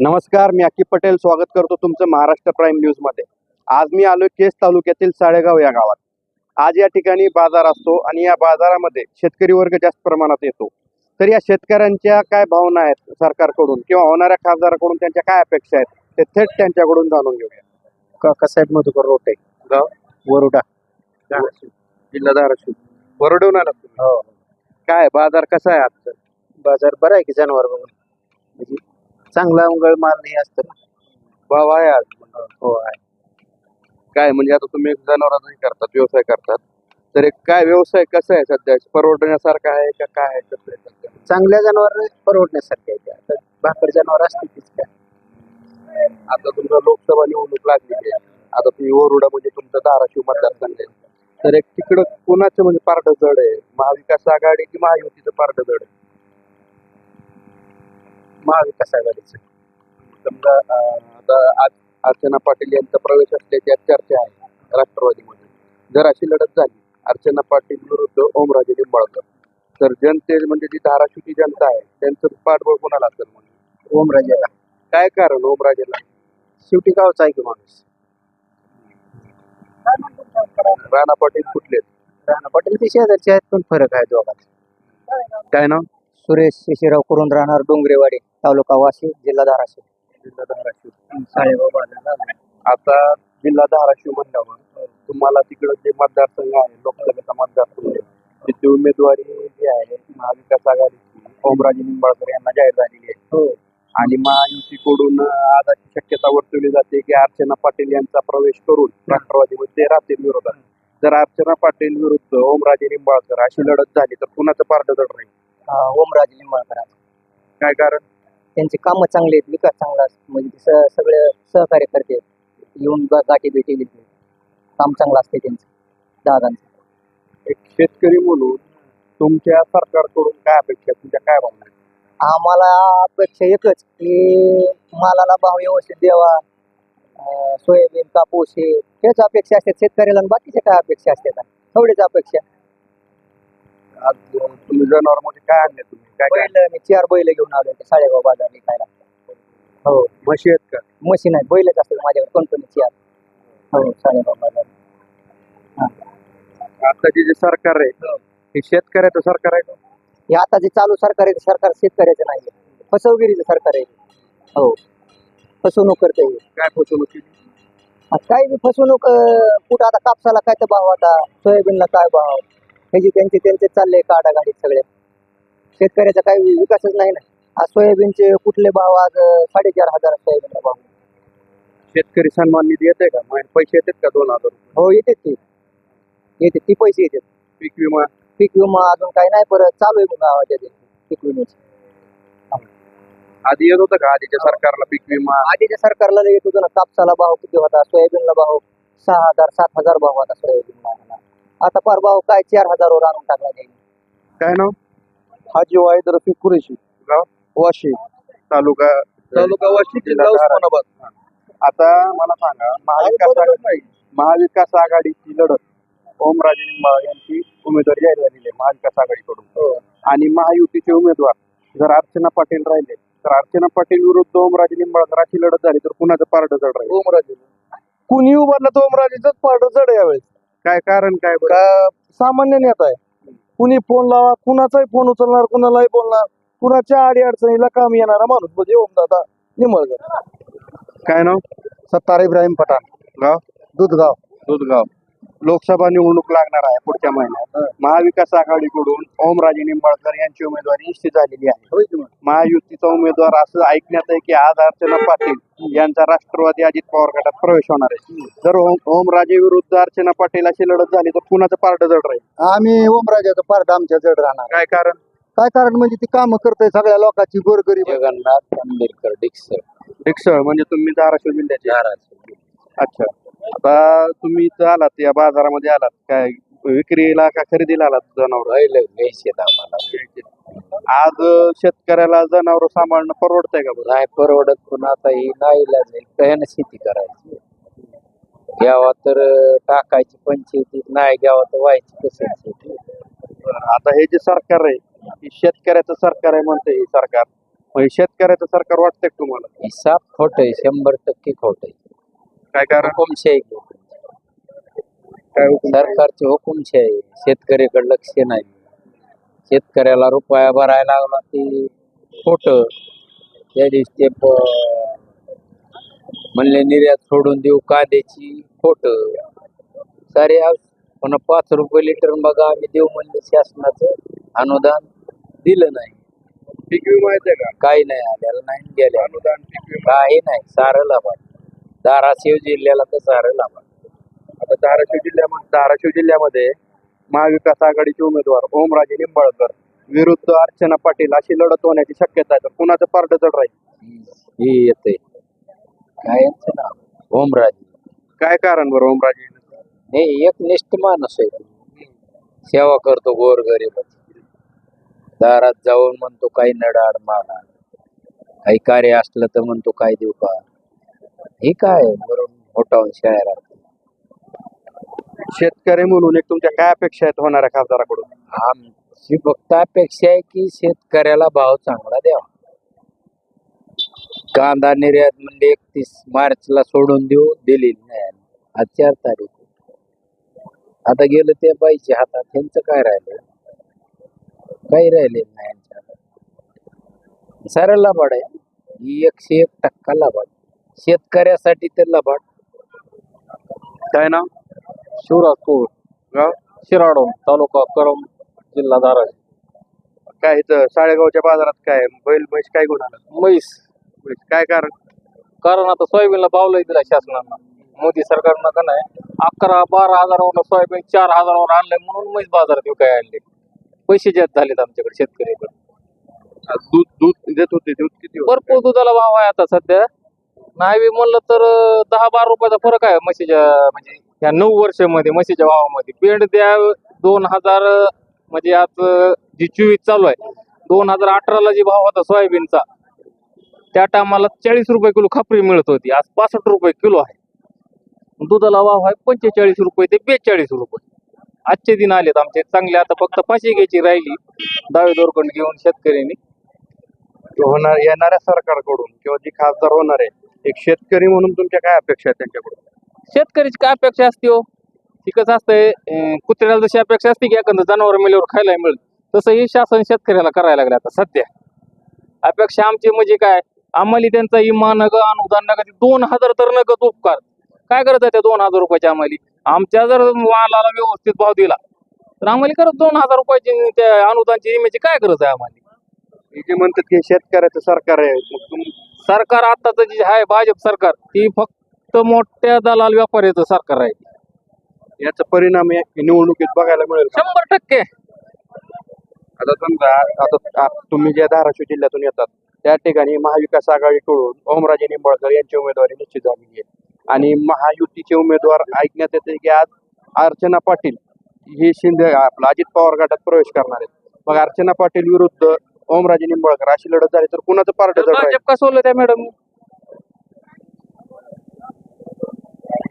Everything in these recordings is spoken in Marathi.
नमस्कार मी अक्की पटेल. स्वागत करतो तुमचं महाराष्ट्र प्राईम न्यूजमध्ये आज मी आलोय केस तालुक्यातील साळेगाव या गावात. आज या ठिकाणी बाजार असतो आणि या बाजारामध्ये शेतकरी वर्ग जास्त प्रमाणात येतो. तर या शेतकऱ्यांच्या काय भावना आहेत सरकारकडून किंवा होणाऱ्या खासदाराकडून त्यांच्या काय अपेक्षा आहेत ते थेट त्यांच्याकडून जाणून घेऊया. कसाहेब मधुकर रोटे? गाव? वरुडा. जिल्हा धाराशिव. वरडून आला हो. काय बाजार कसा आहे आजचा? बाजार बरा आहे की जनावर बघून? म्हणजे चांगला उंगळ माल नाही असतं ना. भाव आहे आज. हो आहे. काय म्हणजे आता तुम्ही जनावरांचाही करतात व्यवसाय करतात. तर एक काय व्यवसाय कसा आहे सध्या? परवडण्यासारखा आहे का काय आहे कसं आहे सध्या? चांगल्या जनावर परवडण्यासारखे आहे ते. आता भाकर जनावर असते तीच काय. आता तुमचा लोकसभा निवडणूक लागलेली आहे. आता तुम्ही वरुडा म्हणजे तुमचा धाराशिव मतदारसंघ आहे. तर एक तिकडं कोणाचं म्हणजे पारडं जड आहे? महाविकास आघाडी की महायुतीचं पारडं जड आहे? महाविकास आघाडीचं समजा आता आज अर्चना पाटील यांचा प्रवेश असल्याची आज चर्चा आहे राष्ट्रवादीमध्ये. जर अशी लढत झाली अर्चना पाटील विरुद्ध ओमराजे निंबाळकर तर जनते म्हणजे जी धाराशिवची जनता आहे त्यांचं पाठबळ कोणाला असेल म्हणजे ओमराजेला. काय कारण ओमराजेला? शेवटी गावचा आहे की माणूस? राणा पाटील कुठले राणा पाटील ते शेजारचे आहेत पण फरक आहे दोघांत काय नाव? सुरेश शिशिराव करून राहणार डोंगरेवाडी तालुका वाशी जिल्हा धाराशिव. जिल्हा धाराशिव. बाजार आता जिल्हा धाराशिव म्हणल्यावर तुम्हाला तिकडं जे मतदारसंघ आहे लोकसभेचा मतदारसंघ तिथे उमेदवारी जी आहे महाविकास आघाडीची ओमराजे निंबाळकर यांना जाहीर झालेली आहे. हो. आणि महायुतीकडून आज अशी शक्यता वर्तवली जाते की अर्चना पाटील यांचा प्रवेश करून राष्ट्रवादीमध्ये राहतील विरोधात. जर अर्चना पाटील विरुद्ध ओमराजे निंबाळकर अशी लढत झाली तर कुणाचं पारडं राहील? ओमराजे लिंबाळकर काय कारण? त्यांची कामं चांगली आहेत विकास चांगला असतो. म्हणजे स- सगळे सहकार्य करते. येऊन गा- गाठी भेटी घेते. काम चांगलं असते त्यांचं दादांचं. एक शेतकरी म्हणून तुमच्या सरकारकडून काय अपेक्षा? तुमच्या काय भावना आहेत? आम्हाला अपेक्षा एकच की मालाला भाव व्यवस्थित द्यावा. अं, सोयाबीन कापूस हे हेच अपेक्षा असतात. शेतकऱ्याला आणि बाकीच्या काय अपेक्षा असतात? तेवढीच अपेक्षा. आज तुम्ही जनावर मध्ये काय आणले तुम्ही? काय काय बैल मी चार बैल घेऊन आलो ते साडेगाव बाजार विकायला हो म्हशी आहेत का? मशीन आहेत बैलच असतात माझ्याकडे कंपनी चार. हो साडेगाव बाजार आताचे जे सरकार आहे हे. शेतकऱ्याचं सरकार आहे का? हे आता जे चालू सरकार आहे ते सरकार शेतकऱ्याचं नाही फसवगिरीचं सरकार आहे. हो. फसवणूक करते हे. काय फसवणूक केली? आता काय बी फसवणूक अं, कुठं आता कापसाला काय तर भाव आता सोयाबीनला काय भाव? ह्याची त्यांचे त्यांचे चालले काढागाडीत सगळे. शेतकऱ्याचा काही विकासच नाही ना. आज सोयाबीनचे कुठले भाव आज साडेचार हजार सोयाबीनला भाव शेतकरी सन्मान निधी येते का? मग पैसे येतात का दोन हजार? हो येते ती येते ती पैसे येतात. पीक विमा? पीक विमा अजून काही नाही परत चालू आहे मग गावाच्या ते पीक विम्याचे. आधी येत होतं का? आधीच्या सरकारला पीक विमा? आधीच्या सरकारला येत होतं ना कापसाला भाव किती होता? सोयाबीनला भाव सहा हजार सात हजार भाव होता सोयाबीनला. आता फार भाव काय चार हजारवर आणून टाकला त्यांनी. काय नाव? हाजी वाहिद रफिक कुरेशी. गाव? वाशी. तालुका? तालुका वाशी जिल्हा. उस्मानाबाद. आता मला सांगा महाविकास आघाडी महाविकास आघाडीची लढत. ओमराजे निंबाळ यांची उमेदवारी जाहीर झालेली आहे महाविकास आघाडीकडून. आणि महायुतीचे उमेदवार जर अर्चना पाटील राहिले तर अर्चना पाटील विरुद्ध ओमराजे निंबाळकर अशी लढत झाली तर कुणाचं पारडं जड राहील? ओमराजे. कुणी उभारलं तर ओमराजेच पाठ जड आहे यावेळेस. काय कारण काय बरं? का सामान्य नेता आहे. कुणी फोन लावा कुणाचाही फोन उचलणार कुणालाही बोलणार कुणाच्या आडी अडचणीला काम येणारा माणूस म्हणजे ओमदादा निंबळकर काय नाव? सत्तार इब्राहिम पठाण गाव? दुधगाव. दुधगाव. लोकसभा निवडणूक लागणार आहे पुढच्या महिन्यात. महाविकास आघाडीकडून ओमराजे निंबाळकर यांची उमेदवारी निश्चित झालेली आहे. महायुतीचा उमेदवार असं ऐकण्यात आहे की आज अर्चना पाटील यांचा राष्ट्रवादी अजित पवार गटात प्रवेश होणार आहे. जर ओम- ओमराजे विरुद्ध अर्चना पाटील अशी लढत झाली तर कुणाचं पारडं जड राहील? आम्ही ओमराजाचं पार्ट आमच्या जड राहणार. काय कारण? काय कारण म्हणजे ती कामं करतोय सगळ्या लोकांची गोरगरीब. जगन्नाथ आंबेडकर डिक्सर डिक्सळ म्हणजे तुम्ही धाराशिव जिल्ह्याचे. अच्छा. आता तुम्ही इथं आलात या बाजारामध्ये आलात काय विक्रीला का खरेदीला आलात जनावर? आम्हाला. आज शेतकऱ्याला जनावर सांभाळणं परवडतंय का बरं? नाही परवडत पण आता ही नाही इलाज शेती करायची. घ्यावा तर टाकायची पंचायतीत नाही घ्यावा तर व्हायची कसं शेती? आता हे जे सरकार आहे हे शेतकऱ्याचं सरकार आहे म्हणते हे सरकार. म्हणजे शेतकऱ्याचं सरकार वाटतंय का तुम्हाला? हिसाब खोट आहे शंभर टक्के खोट आहे. काय कारण? हुकुमशाही काय हुकूम? सरकारची हुकुमशाही शेतकऱ्याकडे लक्ष नाही. शेतकऱ्याला रुपया भरायला लागला की खोट. त्या दिवशी ते म्हणले निर्यात सोडून देऊ कांद्याची खोट. सारे पुन्हा पाच रुपये लिटर बघा आम्ही देऊ म्हणले शासनाचं अनुदान दिलं नाही. पीक विमा येते का? काही नाही आलेलं नाही गेल्या अनुदान पीक विमा. काही नाही सारं लाभाड धाराशिव जिल्ह्याला तर सारं लाभाड आता धाराशिव जिल्ह्यामध्ये धाराशिव जिल्ह्यामध्ये महाविकास आघाडीचे उमेदवार ओमराजे निंबाळकर विरुद्ध अर्चना पाटील अशी लढत होण्याची शक्यता आहे. तर कुणाचं पारड जड राहील? हे येते काय यांचं नाव? ओमराजे. काय कारण बरं ओमराजे? नाही एक निष्ठ माणूस आहे. सेवा करतो गोर गरीब दारात जाऊन म्हणतो काही नडाड मागा काही कार्य असलं तर म्हणतो काय देऊ का हे काय वरून मोठावून शाळा शेतकरी म्हणून एक तुमच्या काय अपेक्षा आहेत होणाऱ्या खासदाराकडून? आमची फक्त अपेक्षा आहे की शेतकऱ्याला भाव चांगला द्यावा. कांदा निर्यात म्हणजे एकतीस मार्चला सोडून देऊ दिली नाही. आज चार तारीख. आता गेलं ते बाईच्या हातात. त्यांचं काय राहिलं? काही राहिले नाही यांच्या हातात. सारं लबाड आहे. ही एकशे एक टक्का लबाड. शेतकऱ्यासाठी तर लबाड काय ना शिवराज पौर गाव? शिराडो तालुका करम जिल्हा धाराशिव. काय इथं साळेगावच्या बाजारात काय? बैल म्हैस काय गुण आला? म्हैस. म्हैस. काय कारण? कारण आता सोयाबीनला भाव लय दिला शासनानं. मोदी सरकारनं का नाही अकरा बारा हजारावर सोयाबीन चार हजारावर आणलंय म्हणून म्हैस बाजारात विकाय आणले. पैसे जास्त झालेत आमच्याकडे शेतकऱ्याकडे आज दूध दूध देत होते दूध किती? भरपूर दुधाला भाव आहे आता सध्या. नाही म्हणलं तर दहा बारा रुपयाचा फरक आहे म्हशीच्या म्हणजे ह्या नऊ वर्षामध्ये म्हशीच्या भावामध्ये पेंड द्या दोन हजार म्हणजे आज जी चोवीस चालू आहे दोन हजार अठराला जी भाव होता सोयाबीनचा त्या टायमाला चाळीस रुपये किलो खापरी मिळत होती. आज पासष्ट रुपये किलो आहे. दुधाला भाव आहे पंचेचाळीस रुपये ते बेचाळीस रुपये. आजचे दिन आलेत आमचे. चांगले आता फक्त फाशी घ्यायची राहिली. दावे दोरखंड घेऊन शेतकऱ्यांनी. होणार येणाऱ्या सरकारकडून किंवा जी खासदार होणार आहे एक शेतकरी म्हणून तुमच्या काय अपेक्षा आहेत त्यांच्याकडून? शेतकऱ्याची काय अपेक्षा असते हो? ती कसं असतंय अं, कुत्र्याला जशी अपेक्षा असते की एखादं जनावर मेल्यावर खायला मिळेल तसं हे शासन शेतकऱ्याला करायला लागले आता सध्या. अपेक्षा आमची म्हणजे काय? आम्हाला त्यांचा इमा नग अनुदान नग ते दोन हजार तर नगद उपकार. काय करत आहे त्या दोन हजार रुपयाच्या आम्हाला? आमच्या जर मालाला व्यवस्थित भाव दिला तर आम्हाला करत दोन हजार रुपयाची त्या अनुदानची इमेची काय गरज आहे आम्हाला? हे जे म्हणतात की शेतकऱ्याचं सरकार आहे मग तुम- सरकार आताचं जे आहे भाजप सरकार ती फक्त मोठ्या दलाल व्यापाऱ्याचं सरकार आहे. याचा परिणाम या निवडणुकीत बघायला मिळेल का? शंभर टक्के. आता समजा आता आ- तुम्ही ज्या धाराशिव जिल्ह्यातून येतात त्या ठिकाणी महाविकास आघाडीकडून ओमराजे निंबाळकर यांची उमेदवारी निश्चित झालेली आहे. आणि महायुतीचे उमेदवार ऐकण्यात येते की आज अर्चना पाटील ही शिंदे आपला अजित पवार गटात प्रवेश करणार आहेत. मग अर्चना पाटील विरुद्ध ओमराजे निंबाळकर अशी लढत झाली तर कुणाचं पार्ट जड भाजप का सोडलं त्या मॅडम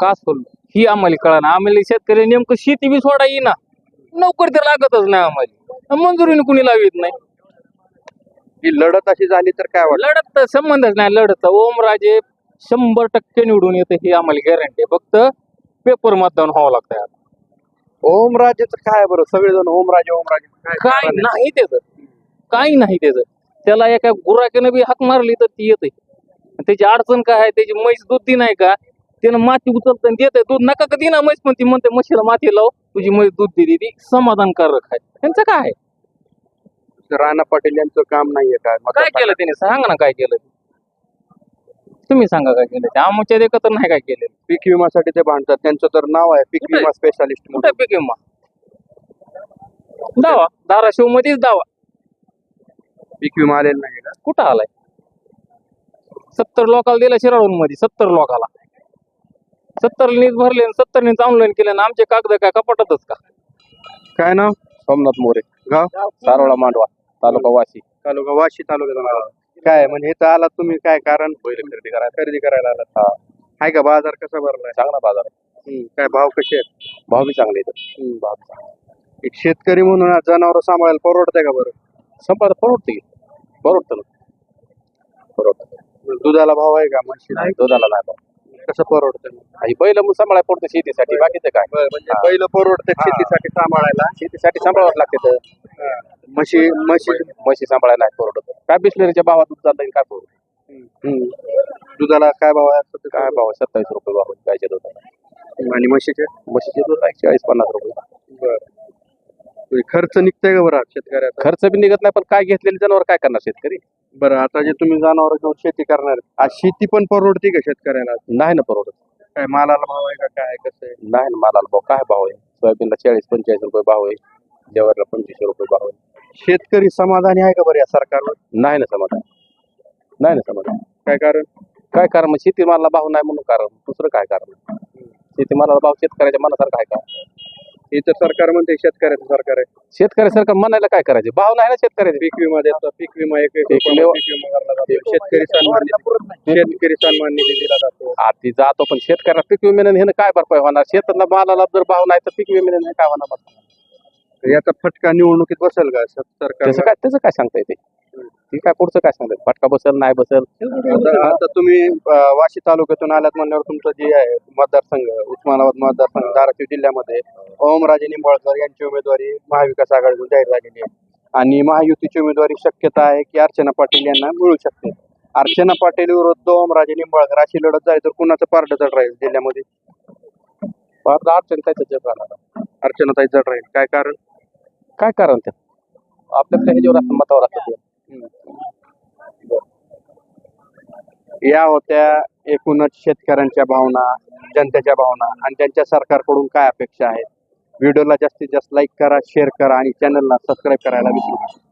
का सोडलं? ही आम्हाला कळा ना. आम्हाला शेतकरी नेमकं शेती बी सोडा येईना. नोकरी तर लागतच नाही आम्हाला. मंजुरीने कुणी लावित नाही. ही लढत अशी झाली तर काय वाटतं? लढत तर संबंधच नाही. लढत ओमराजे शंभर टक्के निवडून येते ही आम्हाला गॅरंटी आहे. फक्त पेपर मतदान व्हावं लागतंय आता. ओमराजेचं काय बरं? सगळेजण ओमराजे ओमराजे. काय आहे? नाही त्याचं काही नाही त्याचं. त्याला एका गुराकीनं बी हाक मारली तर ती येते त्याची अडचण काय आहे? त्याची म्हैस दूध दी नाही का? त्यानं माती उचलतं देते दूध नका कधी ना म्हैस पण ती म्हणते म्हशीला माती लाव तुझी म्हैस दूध दिली ती समाधानकारक आहे. त्यांचं काय आहे? राणा पाटील यांचं काम नाहीये काय? काय केलं त्याने? सांगा ना काय केलं ते. तुम्ही सांगा काय केलं ते. आमच्या देखत तर नाही काय केलं पीक विमासाठी ते भांडतात त्यांचं तर नाव आहे पीक? विमा स्पेशालिस्ट कुठे पीक विमा? दावा. धाराशिव मध्येच दावा. पीक विमा आलेला नाही का? कुठं आलाय? सत्तर लोकाला दिला शिराळून मध्ये सत्तर लोकाला. सत्तर नीच भरले आणि सत्तर नीच ऑनलाईन केले आणि आमचे कागद काय कपाटातच का? काय नाव? सोमनाथ मोरे. गाव? सारोळा मांडवा तालुका वाशी. तालुका वाशी तालुक्याचा नाव काय म्हणजे इथं आलात तुम्ही काय कारण? खरेदी करायला. खरेदी करायला आलात. आहे का बाजार कसा भरलाय? चांगला बाजार हम्म, काय भाव कसे आहेत? भाव बी चांगले हम्म, भाव एक शेतकरी म्हणून जनावर सांभाळायला परवडतंय का बरं? संपाद परवडते परवडतं परवडत. दुधाला भाव आहे का म्हशीला दुधाला नाही भाव. कसं परवडतं? आणि बैल मग सांभाळाय पडतो शेतीसाठी. बाकीचं काय? म्हणजे. पहिलं परवडतं. शेतीसाठी सांभाळायला. शेतीसाठी सांभाळावं लागते तर. म्हशी म्हशी म्हशी सांभाळायला नाही परवडत. काय बिस्लरीच्या भावात दूध चाललंय काय परवडत? दुधाला काय भाव आहे? काय भाव आहे? सत्तावीस रुपये भाव गायच्या दुधाला. आणि म्हशीचे? म्हशीचे दूध आहे चाळीस पन्नास रुपये. खर्च निघतंय का बरं शेतकऱ्याचा? खर्च बी निघत नाही पण काय घेतलेले जनावर काय करणार शेतकरी? बरं आता जे तुम्ही जनावर घेऊन शेती करणार आज शेती पण परवडते का शेतकऱ्याला? नाही ना परवडत. काय मालाला भाव आहे का काय आहे, कसं आहे? नाही ना मालाला भाव काय भाव आहे? सोयाबीनला चाळीस पंचेचाळीस रुपये भाव आहे. ज्वारीला पंचवीसशे रुपये भाव आहे. शेतकरी समाधानी आहे का बरं या सरकारवर? नाही ना समाधान. नाही ना समाधान. काय कारण? काय कारण? मग शेतीमालाला भाव नाही म्हणून कारण. दुसरं काय कारण? शेतीमालाला भाव शेतकऱ्याच्या मनासारखा आहे का? इथं सरकार म्हणते शेतकऱ्याचं सरकार आहे. शेतकरी सरकार म्हणायला काय करायचे? भाव नाही ना शेतकऱ्याचे? पीक विमा देतो पीक विमा एक एक पीक रुपयाला विमा- पीक विमा भरला जातो. शेतकरी सन्मान निधी शेतकरी सन्मान निधी दिला जातो. आधी जातो पण शेतकऱ्याला पीक विम्याने हे काय भरपाई होणार? शेतातला मालाला जर भाव नाही तर पीक विम्याने काय होणार? याचा फटका निवडणुकीत बसेल का? सरकार त्याचं काय त्याचं काय सांगता येते? ती काय पुढचं काय सांगता? फटका बसल नाही बसल? आता आता तुम्ही अं, वाशी तालुक्यातून आल्यात म्हणल्यावर तुमचं जे आहे मतदारसंघ उस्मानाबाद मतदारसंघ धाराशिव जिल्ह्यामध्ये ओमराजे निंबाळकर यांची उमेदवारी महाविकास आघाडीतून जाहीर झालेली आहे. आणि महायुतीची उमेदवारी शक्यता आहे की अर्चना पाटील यांना मिळू शकते. अर्चना पाटील विरुद्ध ओमराजे निंबाळकर अशी लढत झाली तर कुणाचं पारड जड राहील जिल्ह्यामध्ये? फार अडचण काय त्याच्यात राहणार. अर्चनाताई जड राहील. काय कारण? काय कारण ते आपल्या आपल्या ह्याच्यावर असतं मतावर असतं ते. या होत्या एकूणच शेतकऱ्यांच्या भावना जनतेच्या भावना आणि त्यांच्या सरकारकडून काय अपेक्षा आहेत? व्हिडिओला जास्तीत जास्त लाईक करा शेअर करा आणि चॅनलला सबस्क्राईब करायला विसरू नका.